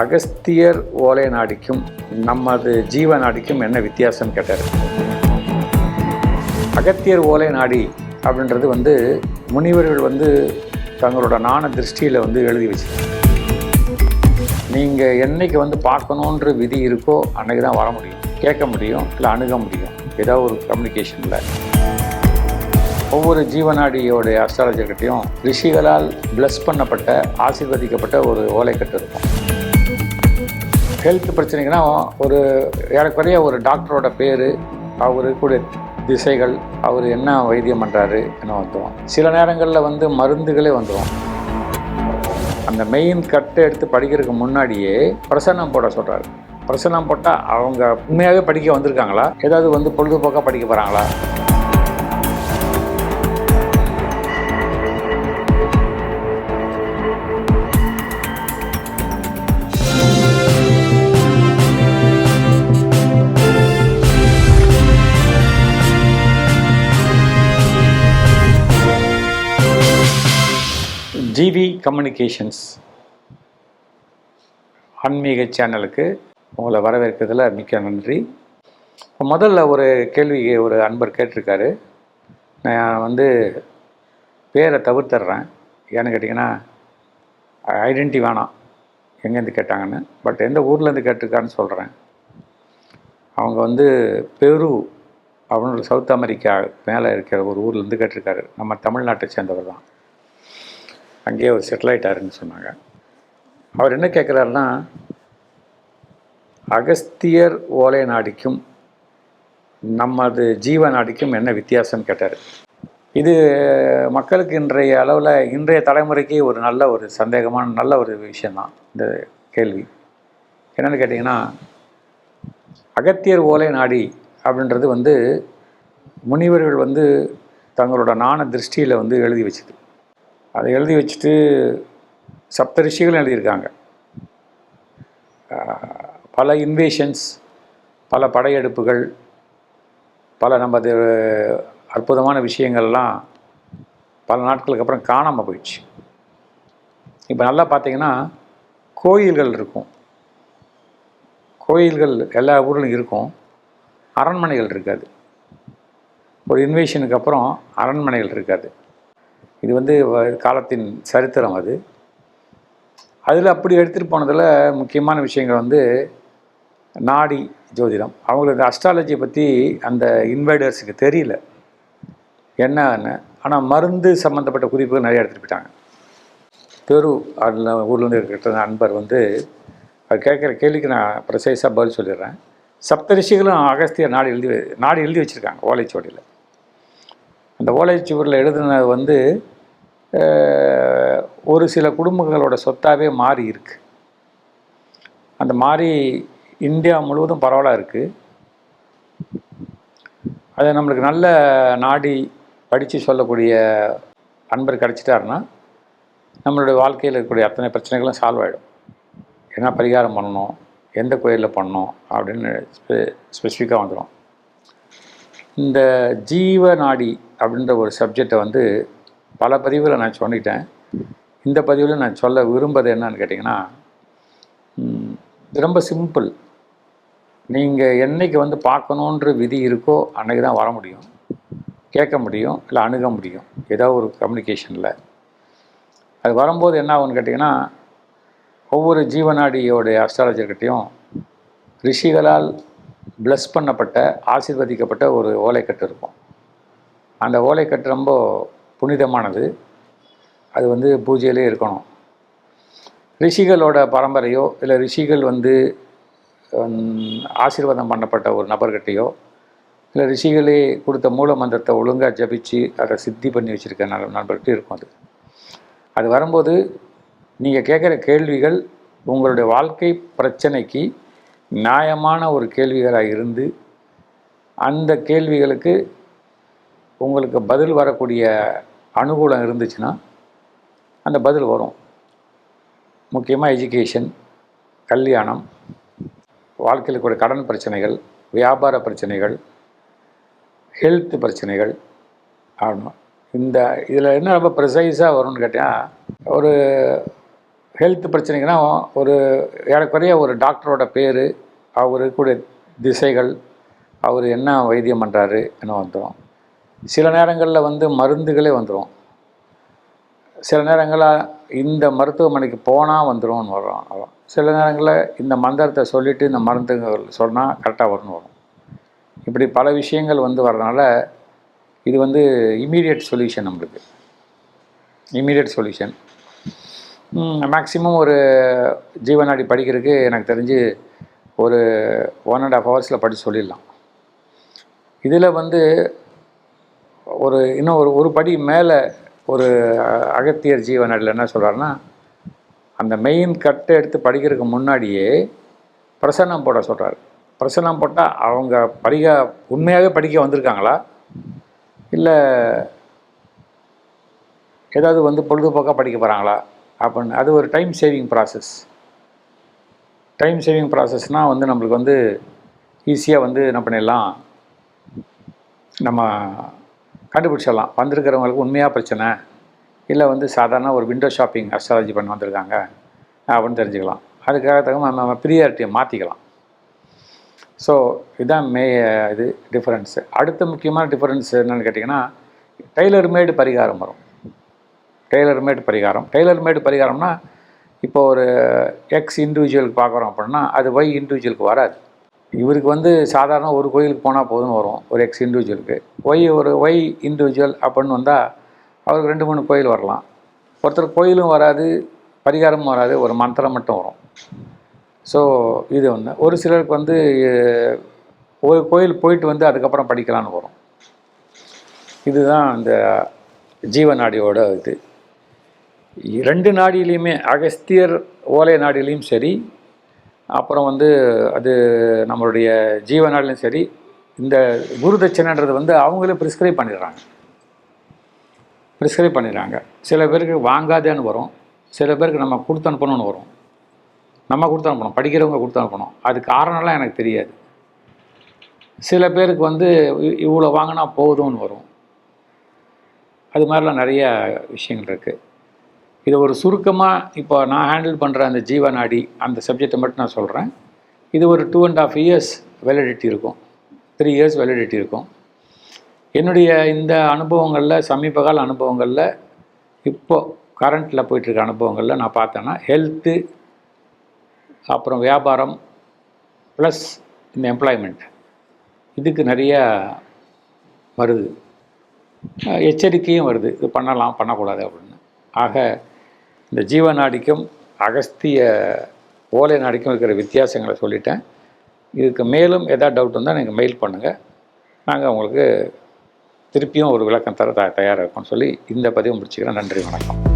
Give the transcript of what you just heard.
அகஸ்தியர் ஓலை நாடிக்கும் நமது ஜீவ நாடிக்கும் என்ன வித்தியாசம் கேட்டார்? அகத்தியர் ஓலை நாடி அப்படின்றது வந்து முனிவர்கள் வந்து தங்களோட நாண திருஷ்டியில் வந்து எழுதி வச்சிருக்காங்க. நீங்கள் என்னைக்கு வந்து பார்க்கணுன்ற விதி இருக்கோ அன்னைக்கு தான் வர முடியும். கேட்க முடியும் இல்லை அணுக முடியும். ஏதாவது ஒரு கம்யூனிகேஷனில் ஒவ்வொரு ஜீவநாடியோடைய அஸ்ட்ராலஜர்கிட்டையும் ரிஷிகளால் பிளஸ் பண்ணப்பட்ட ஆசீர்வதிக்கப்பட்ட ஒரு ஓலைக்கட்டு இருக்கும். ஹெல்த் பிரச்சனைக்குன்னா ஒரு ஏறக்குறைய ஒரு டாக்டரோட பேர் அவர் கூட திசைகள் அவர் என்ன வைத்தியம் பண்ணுறாரு என்ன வந்துடும் சில நேரங்களில் வந்து மருந்துகளே வந்துடும் அந்த மெயின் கட்டை எடுத்து படிக்கிறதுக்கு முன்னாடியே பிரசன்னம் போட சொல்கிறாரு பிரசன்னம் போட்டால் அவங்க உண்மையாகவே படிக்க வந்திருக்காங்களா? ஏதாவது வந்து பொழுதுபோக்காக படிக்க போகிறாங்களா ஜிவி கம்யூனிகேஷன்ஸ் ஆன்மீக சேனலுக்கு உங்களை வரவேற்கிறதுல மிக்க நன்றி. முதல்ல ஒரு கேள்வி ஒரு அன்பர் கேட்டிருக்காரு. நான் வந்து பேரை தவிர்த்துடுறேன் ஏன்னு கேட்டிங்கன்னா ஐடென்டி வேணாம். எங்கேருந்து கேட்டாங்கன்னு. பட் எந்த ஊர்லேருந்து கேட்டிருக்கான்னு சொல்கிறேன் அவங்க வந்து பெரு அப்படின்னு ஒரு சவுத் அமெரிக்கா மேலே இருக்கிற ஒரு ஊர்லேருந்து கேட்டிருக்காரு. நம்ம தமிழ்நாட்டை சேர்ந்தவர் தான். அங்கேயே அவர் செட்டில் ஆயிட்டாருன்னு சொன்னாங்க. அவர் என்ன கேட்குறாருன்னா அகஸ்தியர் ஓலை நாடிக்கும் நமது ஜீவ நாடிக்கும் என்ன வித்தியாசம்னு கேட்டார். இது மக்களுக்கு இன்றைய அளவில் இன்றைய தலைமுறைக்கு ஒரு நல்ல ஒரு சந்தேகமான நல்ல ஒரு விஷயந்தான் இந்த கேள்வி. என்னென்னு கேட்டிங்கன்னா அகத்தியர் ஓலை நாடி அப்படின்றது வந்து முனிவர்கள் வந்து தங்களோட நாண திருஷ்டியில் வந்து எழுதி வச்சுது. அதை எழுதி வச்சுட்டு சப்த ரிஷிகளும் எழுதியிருக்காங்க. பல இன்வேஷன்ஸ் பல படையெடுப்புகள் பல நமது அற்புதமான விஷயங்கள்லாம் பல நாட்களுக்கு அப்புறம் காணாமல் போயிடுச்சு. இப்போ நல்லா பார்த்தீங்கன்னா கோயில்கள் இருக்கும். கோயில்கள் எல்லா ஊர்லையும் இருக்கும். அரண்மனைகள் இருக்காது. ஒரு இன்வேஷனுக்கு அப்புறம் அரண்மனைகள் இருக்காது. இது வந்து காலத்தின் சரித்திரம் அது. அதில் அப்படி எடுத்துகிட்டு போனதில் முக்கியமான விஷயங்கள் வந்து நாடி ஜோதிடம். அவங்களுக்கு அஸ்ட்ராலஜியை பற்றி அந்த இன்வைடர்ஸுக்கு தெரியல. என்னன்னு ஆனால் மருந்து சம்மந்தப்பட்ட குறிப்புகள் நிறைய எடுத்துகிட்டு போயிட்டாங்க. பெரு அதில் ஊர்லேருந்து இருக்கிற அன்பர் வந்து அது கேட்குற கேள்விக்கு நான் ப்ரசைஸாக பதில் சொல்லிடுறேன். சப்தரிஷிகளும் அகஸ்திய நாடு எழுதி நாடு எழுதி வச்சுருக்காங்க ஓலைச்சுவடியில். அந்த ஓலைச்சுவடியில் எழுதுனது வந்து ஒரு சில குடும்பங்களோட சொத்தாகவே மாறி இருக்கு. அந்த மாறி இந்தியா முழுவதும் பரவலாக இருக்குது அதை நம்மளுக்கு நல்ல நாடி படித்து சொல்லக்கூடிய அன்பர் கிடச்சிட்டாருன்னா நம்மளுடைய வாழ்க்கையில் இருக்கக்கூடிய அத்தனை பிரச்சனைகளும் சால்வ் ஆகிடும் என்ன பரிகாரம் பண்ணணும்? எந்த கோயிலில் பண்ணணும்? அப்படின்னு ஸ்பெ ஸ்பெசிஃபிக்காக வந்துடும் இந்த ஜீவ நாடி அப்படின்ற ஒரு சப்ஜெக்டை வந்து பல பதிவில் நான் சொல்லிட்டேன் இந்த பதிவில் நான் சொல்ல விரும்புவது என்னன்னு கேட்டிங்கன்னா ரொம்ப சிம்பிள். நீங்கள் என்றைக்கு வந்து பார்க்கணுன்ற விதி இருக்கோ அன்றைக்கி தான் வர முடியும். கேட்க முடியும் இல்லை அணுக முடியும். ஏதோ ஒரு கம்யூனிகேஷனில் அது வரும்போது என்ன ஆகும்னு கேட்டிங்கன்னா ஒவ்வொரு ஜீவநாடியோடைய அஸ்ட்ராலஜர்கிட்டையும் ரிஷிகளால் பிளஸ் பண்ணப்பட்ட ஆசிர்வதிக்கப்பட்ட ஒரு ஓலைக்கட்டு இருக்கும். அந்த ஓலைக்கட்டு ரொம்ப புனிதமானது. அது வந்து பூஜையிலே இருக்கணும். ரிஷிகளோட பரம்பரையோ இல்லை ரிஷிகள் வந்து ஆசீர்வாதம் பண்ணப்பட்ட ஒரு நபர்கிட்டையோ இல்லை ரிஷிகளே கொடுத்த மூல மந்திரத்தை ஒழுங்காக ஜபிச்சு அதை சித்தி பண்ணி வச்சுருக்க ந நண்பர்கிட்ட இருக்கும் அது. அது வரும்போது நீங்கள் கேட்குற கேள்விகள் உங்களுடைய வாழ்க்கை பிரச்சனைக்கு நியாயமான ஒரு கேள்விகளாக இருந்து அந்த கேள்விகளுக்கு உங்களுக்கு பதில் வரக்கூடிய அனுகூலம் இருந்துச்சுன்னா அந்த பதில் வரும். முக்கியமாக எஜுகேஷன் கல்யாணம் வாழ்க்கையில் கூட கடன் பிரச்சனைகள் வியாபார பிரச்சனைகள் ஹெல்த் பிரச்சனைகள் ஆகணும் இந்த இதில் என்ன ரொம்ப ப்ரிசைஸாக வரும்னு கேட்டால் ஒரு ஹெல்த் பிரச்சனைக்குன்னா ஒரு ஏறக்குறைய ஒரு டாக்டரோட பேர் அவர் இருக்கக்கூடிய திசைகள் அவர் என்ன வைத்தியம் பண்ணுறாரு என்ன வந்துடும் சில நேரங்களில் வந்து மருந்துகளே வந்துடும் சில நேரங்களில் இந்த மருத்துவமனைக்கு போனால் வந்துரும்னு வரும் வரும். சில நேரங்களில் இந்த மந்திரத்தை சொல்லிவிட்டு இந்த மருந்துகள் சொன்னால் கரெக்டாக வரும்னு வரும். இப்படி பல விஷயங்கள் வந்து வரனால இது வந்து இமீடியட் சொல்யூஷன் நம்மளுக்கு. Immediate solution. மேக்ஸிமம் ஒரு ஜீவநாடி படிக்கிறதுக்கு எனக்கு தெரிஞ்சு ஒரு ஒன் அண்ட் ஆஃப் ஹவர்ஸில் படித்து சொல்லிடலாம். இதில் வந்து ஒரு இன்னும் ஒரு ஒரு படி மேலே ஒரு அகத்தியர் ஜீவநாடியில் என்ன சொல்கிறாருன்னா அந்த மெயின் கட்டை எடுத்து படிக்கிறதுக்கு முன்னாடியே பிரசன்னம் போட சொல்கிறார் பிரசன்னம் போட்டால் அவங்க படிக்க உண்மையாகவே படிக்க வந்திருக்காங்களா? இல்லை ஏதாவது வந்து பொழுதுபோக்காக படிக்க போகிறாங்களா அப்படின்னு அது ஒரு time saving process time saving ப்ராசஸ்னால் வந்து நம்மளுக்கு வந்து ஈஸியாக வந்து என்ன பண்ணிடலாம்? நம்ம கண்டுபிடிச்சிடலாம். வந்திருக்கிறவங்களுக்கு உண்மையாக பிரச்சனை? இல்லை வந்து சாதாரண ஒரு விண்டோ ஷாப்பிங் அஸ்ட்ராலஜி பண்ண வந்திருக்காங்க. அப்படின்னு தெரிஞ்சுக்கலாம். அதுக்காக தகுந்த நம்ம ப்ரியாரிட்டியை மாற்றிக்கலாம் ஸோ இதுதான் மே இது டிஃப்ரென்ஸு அடுத்த முக்கியமான டிஃப்ரென்ஸ் என்னென்னு கேட்டிங்கன்னா டெய்லர் மேடு பரிகாரம் வரும். டெய்லர் மேடு பரிகாரம். டெய்லர் மேடு பரிகாரம்னா இப்போ ஒரு எக்ஸ் இண்டிவிஜுவலுக்கு பார்க்குறோம் அப்படின்னா அது ஒய் இண்டிவிஜுவலுக்கு வராது. இவருக்கு வந்து சாதாரண ஒரு கோயிலுக்கு போனால் போதும்னு வரும். ஒரு எக்ஸ் இண்டிவிஜுவலுக்கு ஒய் ஒரு ஒய் இண்டிவிஜுவல் அப்படின்னு வந்தால் அவருக்கு ரெண்டு மூணு கோயில் வரலாம். ஒருத்தர் கோயிலும் வராது பரிகாரமும் வராது ஒரு மந்திரம் மட்டும் வரும். ஸோ இது ஒன்று ஒரு சிலருக்கு வந்து ஒரு கோயில் போயிட்டு வந்து அதுக்கப்புறம் படிக்கலான்னு வரும். இதுதான் இந்த ஜீவநாடியோட இது. ரெண்டு நாடியிலையுமே அகஸ்தியர் ஓலை நாடிலையும் சரி அப்புறம் வந்து அது நம்மளுடைய ஜீவநாடிலையும் சரி இந்த குரு தட்சணைன்றது வந்து அவங்களே ப்ரிஸ்கிரைப் பண்ணிடுறாங்க. ப்ரிஸ்கிரைப் பண்ணிடுறாங்க. சில பேருக்கு வாங்காதேன்னு வரும். சில பேருக்கு நம்ம கொடுத்து அனுப்பணும்னு வரும். நம்ம கொடுத்து அனுப்பணும். படிக்கிறவங்க கொடுத்து அனுப்பணும். அது காரணம்லாம் எனக்கு தெரியாது. சில பேருக்கு வந்து இவ்வளோ வாங்கினா போதும்னு வரும். அது மாதிரிலாம் நிறைய விஷயங்கள் இருக்குது இது ஒரு சுருக்கமாக இப்போ நான் ஹேண்டில் பண்ணுற அந்த ஜீவநாடி அந்த சப்ஜெக்டை மட்டும் நான் சொல்கிறேன் இது ஒரு two and half years validity இருக்கும். த்ரீ இயர்ஸ் வேலிடிட்டி இருக்கும். என்னுடைய இந்த அனுபவங்களில் சமீபகால அனுபவங்களில் இப்போ கரண்ட்டில் போயிட்டுருக்க அனுபவங்களில் நான் பார்த்தேன்னா ஹெல்த்து அப்புறம் வியாபாரம் ப்ளஸ் இந்த எம்ப்ளாய்மெண்ட் இதுக்கு நிறைய வருது. எச்சரிக்கையும் வருது. இது பண்ணலாம் பண்ணக்கூடாது அப்படின்னு. ஆக இந்த ஜீவநாடிக்கும் அகஸ்திய ஓலை நாடிக்கும் இருக்கிற வித்தியாசங்களை சொல்லிட்டேன். இதுக்கு மேலும் எதாவது டவுட் இருந்தால் நீங்கள் மெயில் பண்ணுங்கள் நாங்கள் உங்களுக்கு திருப்பியும் ஒரு விளக்கம் தர த தயாராக இருக்கோம்னு சொல்லி இந்த பதிவு முடிச்சுக்கிறேன். நன்றி வணக்கம்.